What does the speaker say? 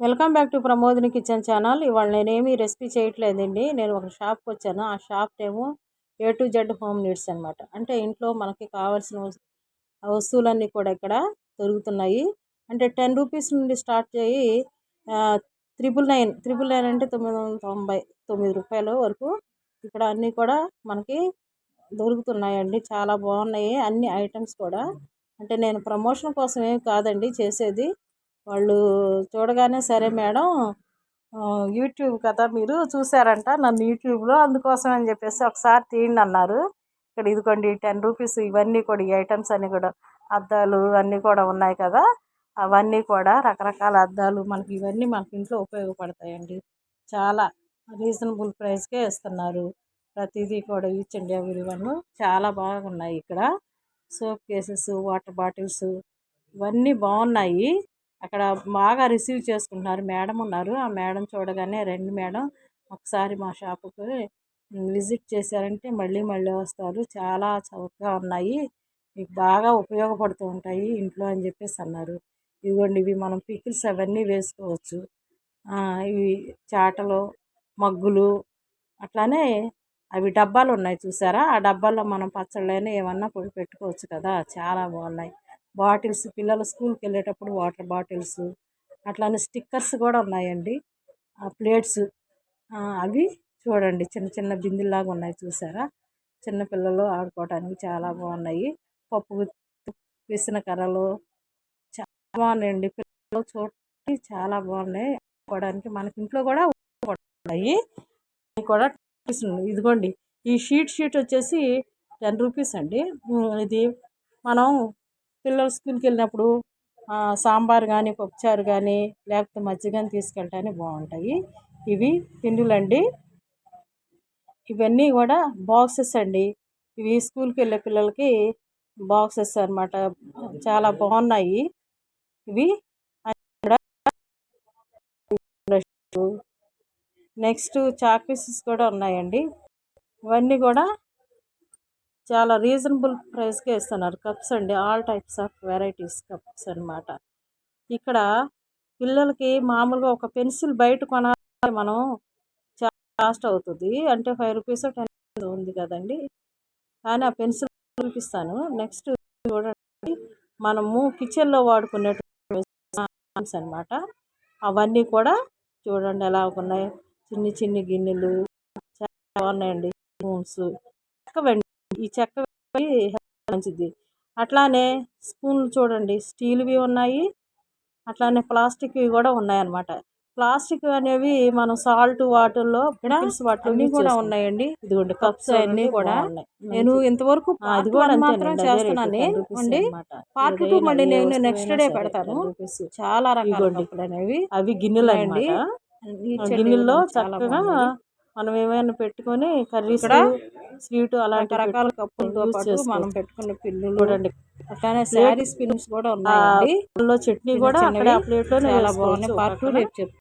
Welcome back to Pramodini kitchen channel. ఇవాళ నేనేమి recipe చేయట్లేదండి. నేను ఒక షాప్కి వచ్చాను. ఆ షాప్ ఏమో A to Z home needs అనమాట అంటే ఇంట్లో మనకి కావాల్సిన వస్తువులన్నీ కూడా ఇక్కడ దొరుకుతున్నాయి. అంటే టెన్ రూపీస్ నుండి స్టార్ట్ చేయి త్రిబుల్ నైన్ త్రిబుల్ నైన్ అంటే తొమ్మిది వందల తొంభై తొమ్మిది రూపాయల వరకు ఇక్కడ అన్నీ కూడా మనకి దొరుకుతున్నాయండి. చాలా బాగున్నాయి. అన్ని ఐటమ్స్ కూడా. అంటే నేను ప్రమోషన్ కోసం ఏం కాదండి చేసేది. వాళ్ళు చూడగానే సరే మేడం యూట్యూబ్ కదా మీరు చూసారంట నన్ను యూట్యూబ్లో అందుకోసం అని చెప్పేసి ఒకసారి తీయండి అన్నారు. ఇక్కడ ఇదిగోండి టెన్ రూపీస్ ఇవన్నీ కూడా ఈ ఐటమ్స్ అన్నీ కూడా అద్దాలు అన్నీ కూడా ఉన్నాయి కదా అవన్నీ కూడా రకరకాల అద్దాలు మనకి ఇవన్నీ మనకి ఇంట్లో ఉపయోగపడతాయండి. చాలా రీజనబుల్ ప్రైస్కే ఇస్తున్నారు. ప్రతిదీ కూడా ఇచ్చండి అవి ఇవన్నీ చాలా బాగున్నాయి ఇక్కడ. సోప్ కేసెస్ వాటర్ బాటిల్స్ ఇవన్నీ బాగున్నాయి. అక్కడ బాగా రిసీవ్ చేసుకుంటున్నారు. మేడం ఉన్నారు. ఆ మేడం చూడగానే రండి మేడం ఒకసారి మా షాపుకి విజిట్ చేశారంటే మళ్ళీ మళ్ళీ వస్తారు. చాలా చౌకగా ఉన్నాయి. మీకు బాగా ఉపయోగపడుతూ ఉంటాయి ఇంట్లో అని చెప్పేసి అన్నారు. ఇదిగోండి ఇవి మనం పికిల్స్ అవన్నీ వేసుకోవచ్చు. ఇవి చాటలు మగ్గులు అట్లానే అవి డబ్బాలు ఉన్నాయి చూసారా? ఆ డబ్బాల్లో మనం పచ్చళ్ళైనా ఏమన్నా పొడి పెట్టుకోవచ్చు కదా. చాలా బాగున్నాయి. బాటిల్స్ పిల్లలు స్కూల్కి వెళ్ళేటప్పుడు వాటర్ బాటిల్స్ అట్లానే స్టిక్కర్స్ కూడా ఉన్నాయండి. ఆ ప్లేట్స్ అవి చూడండి. చిన్న చిన్న బిందెల్లాగా ఉన్నాయి చూసారా? చిన్న పిల్లలు ఆడుకోవడానికి చాలా బాగున్నాయి. పప్పు వేసిన విసిన కర్రలు చాలా బాగున్నాయండి. పిల్లలు చూడటానికి చాలా బాగున్నాయి. ఆడుకోవడానికి మనకి ఇంట్లో కూడా ఉన్నాయి. కూడా ఇదిగోండి. ఈ షీట్ షీట్ వచ్చేసి టెన్ రూపీస్ అండి. ఇది మనం పిల్లలు స్కూల్కి వెళ్ళినప్పుడు సాంబార్ కానీ పప్పుచారు కానీ లేకపోతే మజ్జిగని తీసుకెళ్ళటానికి బాగుంటాయి ఇవి తిండులండి ఇవన్నీ కూడా బాక్సెస్ అండి. ఇవి స్కూల్కి వెళ్ళే పిల్లలకి బాక్సెస్ అన్నమాట. చాలా బాగున్నాయి ఇవి నెక్స్ట్ చాక్ పీసెస్ కూడా ఉన్నాయండి. ఇవన్నీ కూడా చాలా రీజనబుల్ ప్రైస్కే ఇస్తున్నారు. కప్స్ అండి. All types of varieties cups అన్నమాట. ఇక్కడ పిల్లలకి మామూలుగా ఒక పెన్సిల్ బయట కొనాలి మనం చాలా కాస్ట్ అవుతుంది. అంటే ఫైవ్ రూపీస్ టెన్ ఉంది కదండి. కానీ ఆ పెన్సిల్ చూపిస్తాను. నెక్స్ట్ చూడండి. మనము కిచెన్లో వాడుకునేటువంటి అనమాట అవన్నీ కూడా చూడండి ఎలా ఉన్నాయి. చిన్ని చిన్ని గిన్నెలు చాలా బాగున్నాయండి. స్పూన్స్. చెక్క ఈ చెక్క మంచిది. అట్లానే స్పూన్లు చూడండి స్టీల్వి ఉన్నాయి అట్లానే ప్లాస్టిక్వి కూడా ఉన్నాయన్నమాట. ప్లాస్టిక్ అనేవి మనం సాల్ట్ వాటర్లో పికిల్స్ వాటిలో కూడా ఉన్నాయండి. ఇదిగోండి కప్స్ అన్ని కూడా నేను ఇంతవరకు అది కూడా మాత్రం చేస్తున్నాను. అండి పార్ట్ టూ మళ్ళీ నేను నెక్స్ట్ డే పెడతాను. చాలా రకాల అనేవి అవి గిన్నెలు అండి గిన్నెల్లో చక్కగా మనం ఏమైనా పెట్టుకొని కర్రీస్ స్వీట్ అలాంటి రకాల కప్పులతో పాటు మనం పెట్టుకున్న పిన్నులు చూడండి. అట్లానే శారీస్ పిన్స్ కూడా ఉన్నాయండి. చట్నీ కూడా అక్కడ ప్లేట్లో చాలా బాగున్నాయి. పార్ట్ రేపు చెప్తాను